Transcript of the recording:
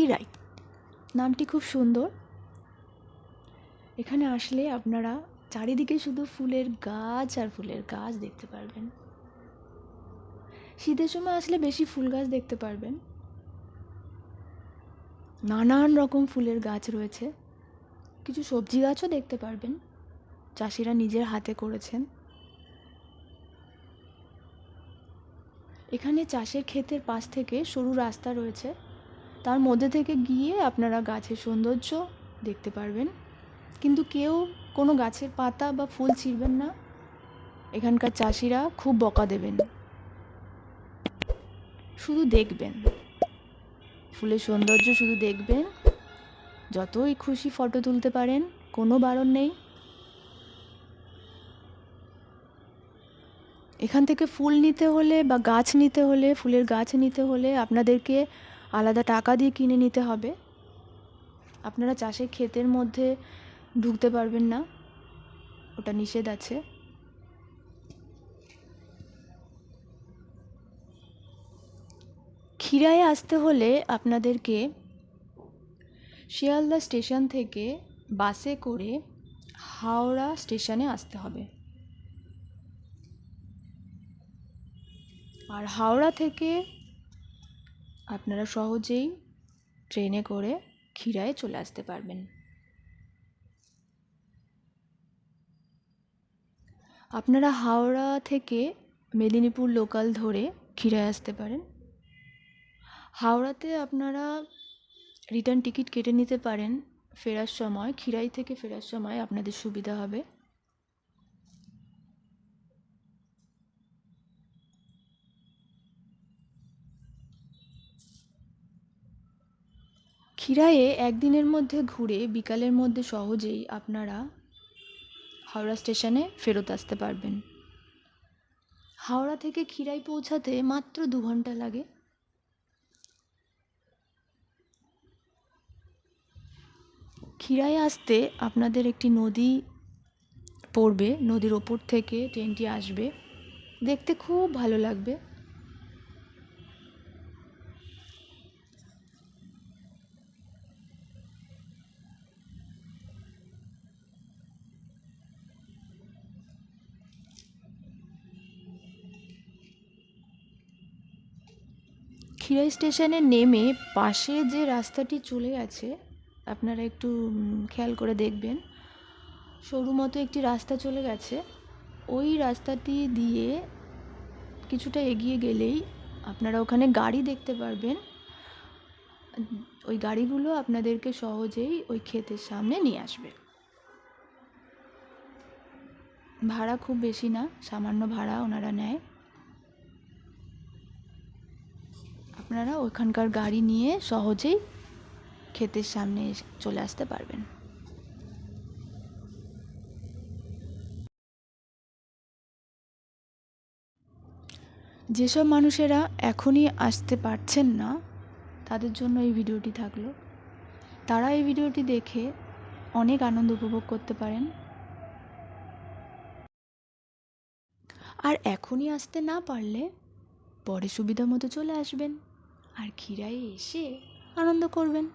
খিরাই নামটি খুব সুন্দর। এখানে আসলে আপনারা চারিদিকে শুধু ফুলের গাছ আর ফুলের গাছ দেখতে পারবেন। শীতের সময় আসলে বেশি ফুল গাছ দেখতে পারবেন। নানান রকম ফুলের গাছ রয়েছে। কিছু সবজি গাছও দেখতে পারবেন। চাষিরা নিজের হাতে করেছেন। এখানে চাষের ক্ষেতের পাশ থেকে সরু রাস্তা রয়েছে। তার মধ্যে থেকে গিয়ে আপনারা গাছের সৌন্দর্য দেখতে পারবেন। কিন্তু কেউ কোনো গাছের পাতা বা ফুল ছিঁড়বেন না। এখানকার চাষিরা খুব বকা দেবেন। শুধু দেখবেন। ফুলের সৌন্দর্য শুধু দেখবেন। যতই খুশি ফটো তুলতে পারেন, কোনো বারণ নেই। এখান থেকে ফুল নিতে হলে বা গাছ নিতে হলে, ফুলের গাছ নিতে হলে আপনাদেরকে আলাদা টাকা দিয়ে কিনে নিতে হবে। আপনারা চাষের ক্ষেতের মধ্যে ঢুকতে পারবেন না। ওটা নিষেধ আছে। খিরায় আসতে হলে আপনাদেরকে শিয়ালদা স্টেশন থেকে বাসে করে হাওড়া স্টেশনে আসতে হবে। আর হাওড়া থেকে আপনারা সহজেই ট্রেনে করে খিরায় চলে আসতে পারবেন। আপনারা হাওড়া থেকে মেদিনীপুর লোকাল ধরে খিরায় আসতে পারেন। হাওড়াতে আপনারা রিটার্ন টিকিট কেটে নিতে পারেন। ফেরার সময় খিরাই থেকে ফেরার সময় আপনাদের সুবিধা হবে। খিরায়ে একদিনের মধ্যে ঘুরে বিকালের মধ্যে সহজেই আপনারা হাওড়া স্টেশনে ফেরত আসতে পারবেন। হাওড়া থেকে খিরাই পৌঁছাতে মাত্র দু ঘণ্টা লাগে। খিরায় আসতে আপনাদের একটি নদী পড়বে, নদীর ওপর থেকে ট্রেনটি আসবে। দেখতে খুব ভালো লাগবে। খিরাই স্টেশনে নেমে পাশে যে রাস্তাটি চলে গেছে, আপনারা একটু খেয়াল করে দেখবেন। সরু মতো একটি রাস্তা চলে গেছে। ওই রাস্তাটি দিয়ে কিছুটা এগিয়ে গেলেই আপনারা ওখানে গাড়ি দেখতে পারবেন। ওই গাড়িগুলো আপনাদেরকে সহজেই ওই ক্ষেতের সামনে নিয়ে আসবে। ভাড়া খুব বেশি না, সামান্য ভাড়া ওনারা নেয়। আপনারা ওখানকার গাড়ি নিয়ে সহজেই ক্ষেতের সামনে চলে আসতে পারবেন। যেসব মানুষেরা এখনই আসতে পারছেন না, তাদের জন্য এই ভিডিওটি থাকল। তারা এই ভিডিওটি দেখে অনেক আনন্দ উপভোগ করতে পারেন। আর এখনই আসতে না পারলে পরে সুবিধা মতো চলে আসবেন। আর খিরায় এসে আনন্দ করবেন।